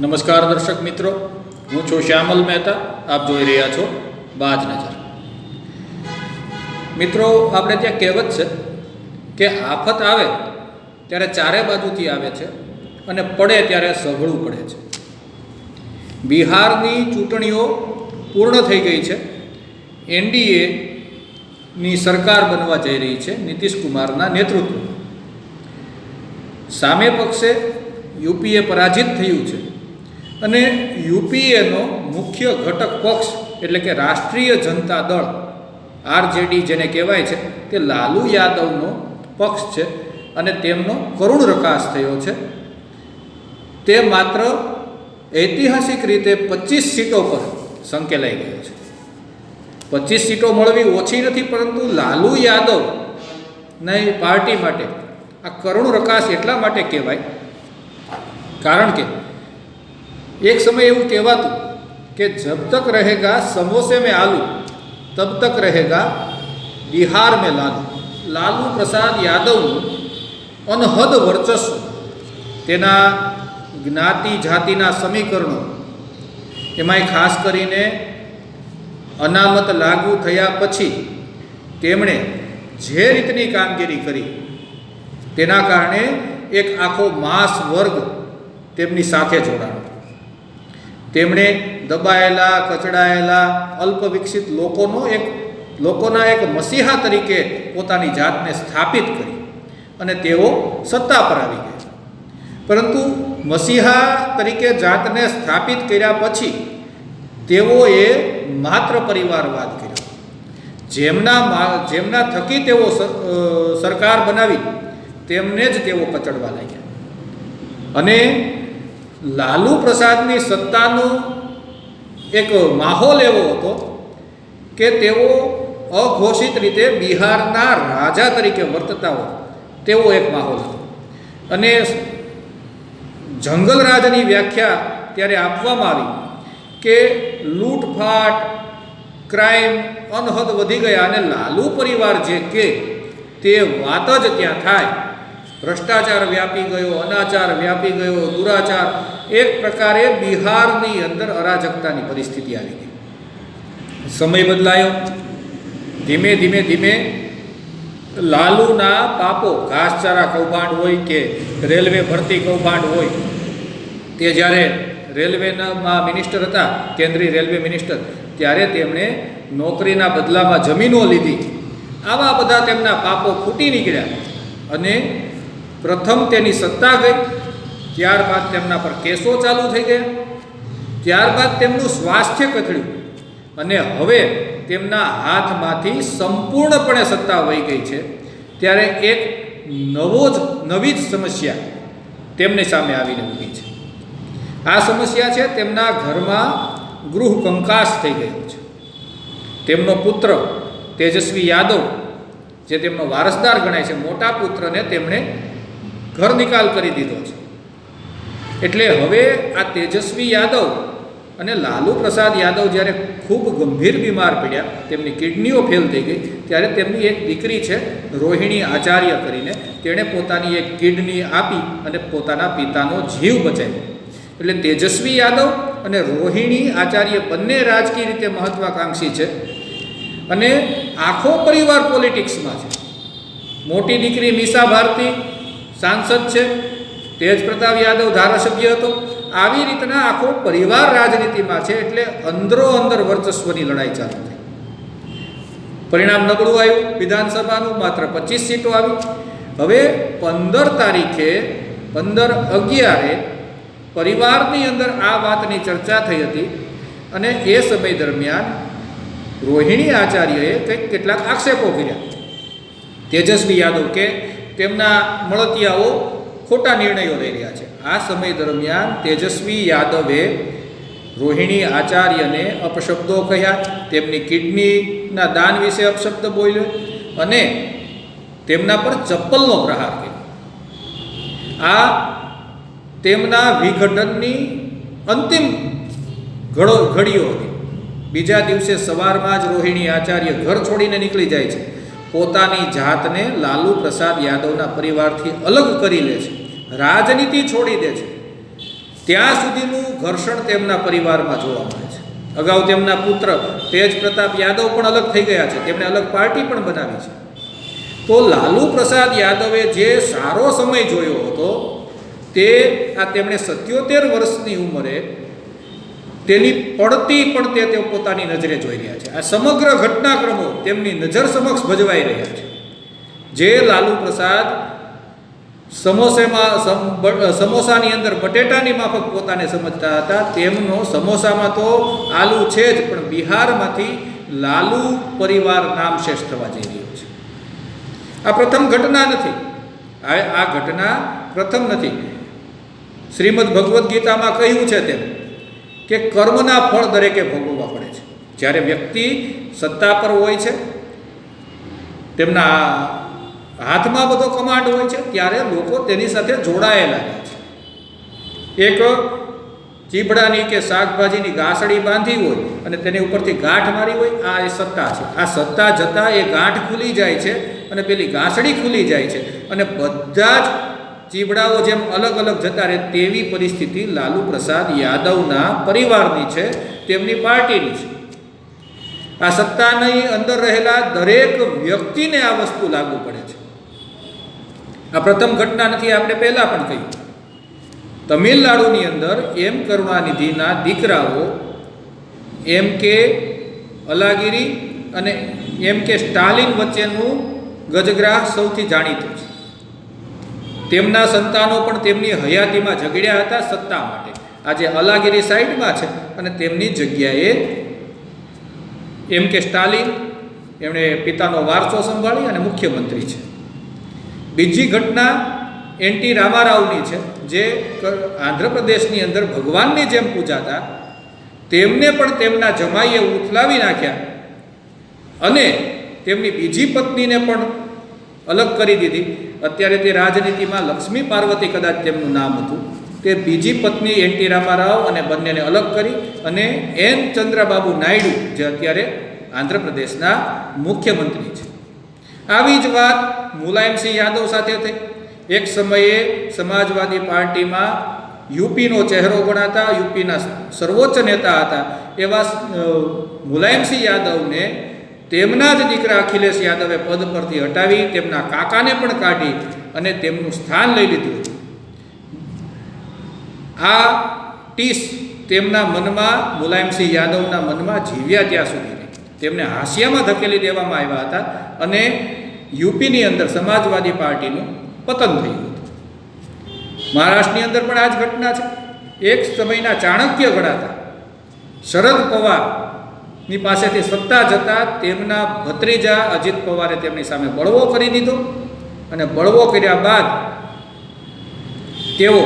નમસ્કાર દર્શક મિત્રો, હું છું શ્યામલ મહેતા, આપ જોઈ રહ્યા છો બાજ નજર. મિત્રો, આપણે ત્યાં કહેવત છે કે આફત આવે ત્યારે ચારે બાજુથી આવે છે અને પડે ત્યારે સઘળું પડે છે. બિહારની ચૂંટણીઓ પૂર્ણ થઈ ગઈ છે. એનડીએ ની સરકાર બનવા જઈ રહી છે નીતિશ કુમારના નેતૃત્વ સામે પક્ષે યુપીએ પરાજિત થયું છે. અને યુપીએનો મુખ્ય ઘટક પક્ષ એટલે કે રાષ્ટ્રીય જનતા દળ, આરજેડી જેને કહેવાય છે, તે લાલુ યાદવનો પક્ષ છે અને તેમનો કરુણ રકાશ થયો છે. તે માત્ર ઐતિહાસિક રીતે પચીસ સીટો પર સંકેલાઈ ગયો છે. પચીસ સીટો મળવી ઓછી નથી પરંતુ લાલુ યાદવ નહીં પાર્ટી માટે આ કરુણ રકાશ એટલા માટે કહેવાય કારણ કે એક સમય એવું કહેવાતું કે જબ તક રહેગા સમોસે મેં આલુ, તબ તક રહેગા બિહાર મેં લાલુ. લાલુ પ્રસાદ યાદવનું અનહદ વર્ચસ્વ. તેના જ્ઞાતિ જાતિના સમીકરણો. એમાંય ખાસ કરીને અનામત લાગુ થયા પછી તેમણે જે રીતની કામગીરી કરી, તેના કારણે એક આખો માસ વર્ગ તેમની સાથે જોડાયો. તેમણે દબાયેલા, કચડાયેલા અલ્પ વિકસિત લોકોનો એક, લોકોના એક મસીહા તરીકે પોતાની જાતને સ્થાપિત કરી અને તેઓ સત્તા પર આવી ગયા. પરંતુ મસીહા તરીકે જાતને સ્થાપિત કર્યા પછી તેઓએ માત્ર પરિવારવાદ કર્યો. જેમના જેમના થકી તેઓ સર- સરકાર બનાવી, તેમને જ તેઓ કચડવા લાગ્યા. અને લાલુ પ્રસાદની સત્તાનો એક માહોલ એવો હતો કે તેઓ અઘોષિત રીતે બિહારના રાજા તરીકે વર્તતા હોય, તેવો એક માહોલ હતો. અને જંગલ રાજની વ્યાખ્યા ત્યારે આપવામાં આવી કે લૂંટફાટ, ક્રાઇમ, અનહદ વધી ગયા અને લાલુ પરિવાર જે કે તે વાત જ ત્યાં થાય ભ્રષ્ટાચાર વ્યાપી ગયો, અનાચાર વ્યાપી ગયો, દુરાચાર. એક પ્રકારે બિહારની અંદર અરાજકતાની પરિસ્થિતિ આવી ગઈ. સમય બદલાયો. ધીમે ધીમે ધીમે લાલુના પાપો, ઘાસચારા કૌભાંડ હોય કે રેલવે ભરતી કૌભાંડ હોય, તે જ્યારે રેલવેના મિનિસ્ટર હતા, કેન્દ્રીય રેલવે મિનિસ્ટર, ત્યારે તેમણે નોકરીના બદલામાં જમીનો લીધી. આવા બધા તેમના પાપો ફૂટી નીકળ્યા અને પ્રથમ તેની સત્તા ગઈ, ત્યારબાદ તેમના પર કેસો ચાલુ થઈ ગયા, ત્યારબાદ તેમનું સ્વાસ્થ્ય કથળ્યું અને હવે તેમના હાથમાંથી સંપૂર્ણપણે સત્તા વહી ગઈ છે. ત્યારે એક નવો જ, નવી જ સમસ્યા તેમની સામે આવીને ઊભી છે. આ સમસ્યા છે તેમના ઘરમાં ગૃહ કંકાસ થઈ ગયો છે. તેમનો પુત્ર તેજસ્વી યાદવ, જે તેમનો વારસદાર ગણાય છે, મોટા પુત્રને તેમણે ઘર નિકાલ કરી દીધો છે. એટલે હવે આ તેજસ્વી યાદવ અને લાલુ પ્રસાદ યાદવ જ્યારે ખૂબ ગંભીર બીમાર પડ્યા, તેમની કિડનીઓ ફેલ થઈ ગઈ, ત્યારે તેમની એક દીકરી છે, રોહિણી આચાર્ય કરીને, તેણે પોતાની એક કિડની આપી અને પોતાના પિતાનો જીવ બચાવ્યો. એટલે તેજસ્વી યાદવ અને રોહિણી આચાર્ય બંને રાજકીય રીતે મહત્વાકાંક્ષી છે અને આખો પરિવાર પોલિટિક્સમાં છે. મોટી દીકરી મીસા ભારતી સાંસદ છે. તેજ પ્રતાપ યાદવ ધારાસભ્ય હતો. આવી રીતના આખો પરિવાર રાજનીતિમાં છે એટલે અંદરો અંદર વર્ચસ્વની લડાઈ ચાલુ થઈ. પરિણામ નબળું આવ્યું. વિધાનસભાનું માત્ર પચીસ સીટો આવી. હવે પંદર તારીખે, પંદર અગિયારે પરિવારની અંદર આ વાતની ચર્ચા થઈ હતી અને એ સમય દરમિયાન રોહિણી આચાર્યએ કંઈક કેટલાક આક્ષેપો કર્યા. તેજસ્વી યાદવ કે તેમના મળતિયાઓ ખોટા નિર્ણયો લઈ રહ્યા છે. આ સમય દરમિયાન તેજસ્વી યાદવે રોહિણી આચાર્યને અપશબ્દો કહ્યા, તેમની કિડનીના દાન વિશે અપશબ્દ બોલ્યો અને તેમના પર ચપ્પલનો પ્રહાર કર્યો. આ તેમના વિઘટનની અંતિમ ઘડો, ઘડીઓ હતી. બીજા દિવસે સવારમાં જ રોહિણી આચાર્ય ઘર છોડીને નીકળી જાય છે. પોતાની જાતને લાલુ પ્રસાદ યાદવના પરિવારથી અલગ કરી લે છે. રાજનીતિ છોડી દે છે. ત્યાં સુધીનું ઘર્ષણ તેમના પરિવારમાં જોવા મળે છે. અગાઉ તેમના પુત્ર તેજ પ્રતાપ યાદવ પણ અલગ થઈ ગયા છે. તેમણે અલગ પાર્ટી પણ બનાવી છે. તો લાલુ પ્રસાદ યાદવે જે સારો સમય જોયો હતો, તે આ તેમણે સત્યોતેર વર્ષની ઉંમરે તેની પડતી પણ તે તેઓ પોતાની નજરે જોઈ રહ્યા છે. આ સમગ્ર ઘટનાક્રમો તેમની નજર સમક્ષ ભજવાઈ રહ્યા છે. જે લાલુ પ્રસાદ સમોસેમાં સમોસાની અંદર બટેટાની માફક પોતાને સમજતા હતા. તેમનો સમોસામાં તો આલુ છે જ, પણ બિહારમાંથી લાલુ પરિવાર નામ શેષ થવા જઈ રહ્યો છે. આ પ્રથમ ઘટના નથી. આ ઘટના પ્રથમ નથી. શ્રીમદ ભગવદ્ ગીતામાં કહ્યું છે તેમ કે કર્મના ફળ દરેકે ભોગવવા પડે છે. જ્યારે વ્યક્તિ સત્તા પર હોય છે, તેમના હાથમાં બધો કમાન્ડ હોય છે, ત્યારે લોકો તેની સાથે જોડાયેલા રહે છે. એક ચીબડાની કે શાકભાજીની ગાંસડી બાંધી હોય અને તેની ઉપરથી ગાંઠ મારી હોય, આ એ સત્તા છે. આ સત્તા જતાં એ ગાંઠ ખુલી જાય છે અને પેલી ગાંસડી ખુલી જાય છે અને બધા જ ચીબડાઓ જેમ અલગ અલગ જતા રહે તેવી પરિસ્થિતિ લાલુ પ્રસાદ યાદવના પરિવારની છે, તેમની પાર્ટીની છે. આ સત્તાની અંદર રહેલા દરેક વ્યક્તિને આ વસ્તુ લાગુ પડે છે. આ પ્રથમ ઘટના નથી, આપણે પહેલાં પણ કહ્યું. તમિલનાડુની અંદર એમ કરુણાનિધિના દીકરાઓ, એમ કે અલાગીરી અને એમ કે સ્ટાલિન વચ્ચેનું ગજગ્રાહ સૌથી જાણીતું છે. તેમના સંતાનો પણ તેમની હયાતીમાં ઝઘડ્યા હતા સત્તા માટે. આજે અલાગીરી સાઈડમાં છે અને તેમની જગ્યાએ એમ કે સ્ટાલિન, એમણે પિતાનો વારસો સંભાળી અને મુખ્યમંત્રી છે. બીજી ઘટના એનટી રામારાવની છે, જે આંધ્રપ્રદેશની અંદર ભગવાનની જેમ પૂજાતા, તેમને પણ તેમના જમાઈએ ઉથલાવી નાખ્યા અને તેમની બીજી પત્નીને પણ અલગ કરી દીધી. અત્યારે તે રાજનીતિમાં લક્ષ્મી પાર્વતી કદાચ તેમનું નામ હતું, તે બીજી પત્ની એનટી રામારાવ અને બંનેને અલગ કરી અને એન ચંદ્રબાબુ નાયડુ, જે અત્યારે આંધ્રપ્રદેશના મુખ્યમંત્રી છે. આવી જ વાત મુલાયમસિંહ યાદવ સાથે થઈ. એક સમયે સમાજવાદી પાર્ટીમાં યુપીનો ચહેરો ગણાતા, યુપીના સર્વોચ્ચ નેતા હતા એવા મુલાયમસિંહ યાદવને તેમના જ દીકરા અખિલેશ યાદવે પદ પરથી હટાવી તેમના કાકાને પણ કાઢી અને તેમનું સ્થાન લઈ લીધું. આ ટીસ તેમના મનમાં, મુલાયમસિંહ યાદવના મનમાં જીવ્યા ત્યાં સુધી. તેમને હાસ્યામાં ધકેલી દેવામાં આવ્યા હતા અને યુપીની અંદર સમાજવાદી પાર્ટીનું પતન થયું હતું. મહારાષ્ટ્રની અંદર પણ આ જ ઘટના છે. એક સમયના ચાણક્ય ગણાતા શરદ પવારની પાસેથી સત્તા જતા તેમના ભત્રીજા અજીત પવારે તેમની સામે બળવો કરી દીધો અને બળવો કર્યા બાદ તેઓ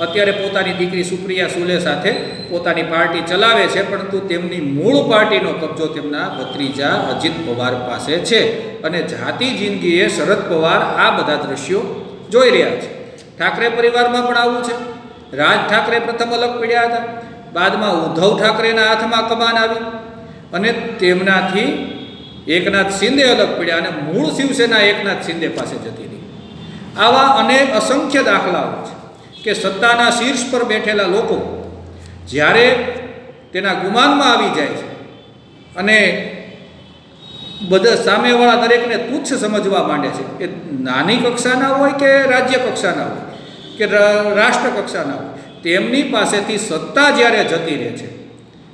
અત્યારે પોતાની દીકરી સુપ્રિયા સુલે સાથે પોતાની પાર્ટી ચલાવે છે, પરંતુ તેમની મૂળ પાર્ટીનો કબજો તેમના ભત્રીજા અજીત પવાર પાસે છે અને જાતિ જિંદગીએ શરદ પવાર આ બધા દ્રશ્યો જોઈ રહ્યા છે. ઠાકરે પરિવારમાં પણ આવું છે. રાજ ઠાકરે પ્રથમ અલગ પડ્યા હતા. બાદમાં ઉદ્ધવ ઠાકરેના હાથમાં કમાન આવી અને તેમનાથી એકનાથ શિંદે અલગ પડ્યા અને મૂળ શિવસેના એકનાથ શિંદે પાસે જતી રહી. આવા અનેક અસંખ્ય દાખલાઓ છે કે સત્તાના શીર્ષ પર બેઠેલા લોકો જ્યારે તેના ગુમાનમાં આવી જાય છે અને બધા સામેવાળા દરેકને તુચ્છ સમજવા માંડે છે એ નાની કક્ષાના હોય કે રાજ્ય કક્ષાના હોય કે રાષ્ટ્ર કક્ષાના હોય, તેમની પાસેથી સત્તા જ્યારે જતી રહે છે,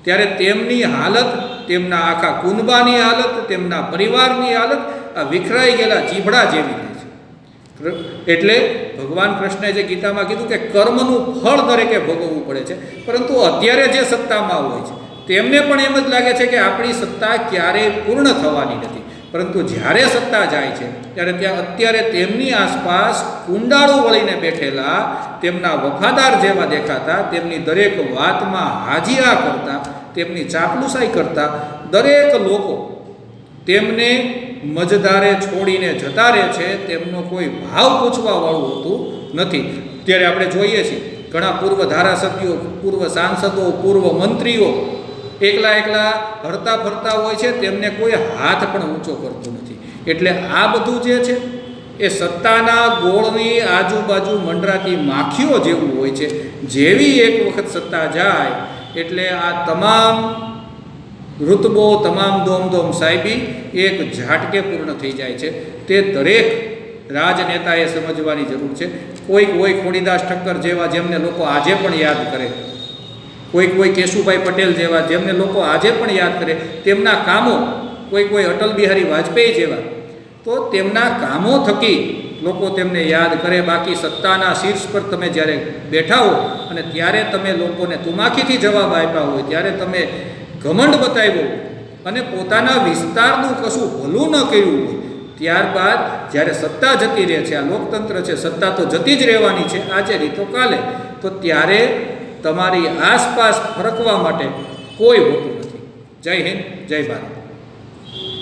ત્યારે તેમની હાલત તેમના આખા કુંદબાની હાલત, તેમના પરિવારની હાલત, આ વિખરાઈ ગયેલા જીભડા જેવી છે. એટલે ભગવાન કૃષ્ણએ જે ગીતામાં કીધું કે કર્મનું ફળ દરેકે ભોગવવું પડે છે, પરંતુ અત્યારે જે સત્તામાં હોય છે, તેમને પણ એમ જ લાગે છે કે આપણી સત્તા ક્યારેય પૂર્ણ થવાની નથી. પરંતુ જ્યારે સત્તા જાય છે, ત્યારે ત્યાં અત્યારે તેમની આસપાસ કુંડાળું વળીને બેઠેલા, તેમના વફાદાર જેવા દેખાતા, તેમની દરેક વાતમાં હાજીરા કરતા તેમની ચાપલુસાઈ કરતા દરેક લોકો તેમને મજદારે છોડીને જતા રહે છે, તેમનો કોઈ ભાવ પૂછવાવાળું હોતું નથી. ત્યારે આપણે જોઈએ છીએ, ઘણા પૂર્વ ધારાસભ્યો, પૂર્વ સાંસદો, પૂર્વ મંત્રીઓ એકલા એકલા હરતા ફરતા હોય છે, તેમને કોઈ હાથ પણ ઊંચો કરતું નથી. એટલે આ બધું જે છે, એ સત્તાના ગોળની આજુબાજુ મંડરાતી માખીઓ જેવું હોય છે. જેવી એક વખત સત્તા જાય એટલે આ તમામ ઋતબો, તમામ દોમ દોમ સાહેબી એક ઝાટકે પૂર્ણ થઈ જાય છે. તે દરેક રાજનેતાએ સમજવાની જરૂર છે. કોઈક હોય ખોડીદાસ ઠક્કર જેવા જેમને લોકો આજે પણ યાદ કરે કોઈ કોઈ કેશુભાઈ પટેલ જેવા જેમને લોકો આજે પણ યાદ કરે, તેમના કામો કોઈ કોઈ અટલ બિહારી વાજપેયી જેવા, તો તેમના કામો થકી લોકો તેમને યાદ કરે, બાકી સત્તાના શીર્ષ પર તમે જ્યારે બેઠા હો અને ત્યારે તમે લોકોને તુમાખીથી જવાબ આપ્યા હોય, ત્યારે તમે ઘમંડ બતાવ્યો અને પોતાના વિસ્તારનું કશું ભલું ન કર્યું હોય, ત્યારબાદ જ્યારે સત્તા જતી રહે છે, આ લોકતંત્ર છે, સત્તા તો જતી જ રહેવાની છે, આજે રીતો કાલે, તો ત્યારે તમારી આસપાસ ફરકવા માટે કોઈ હોતું નથી. જય હિન્દ, જય ભારત.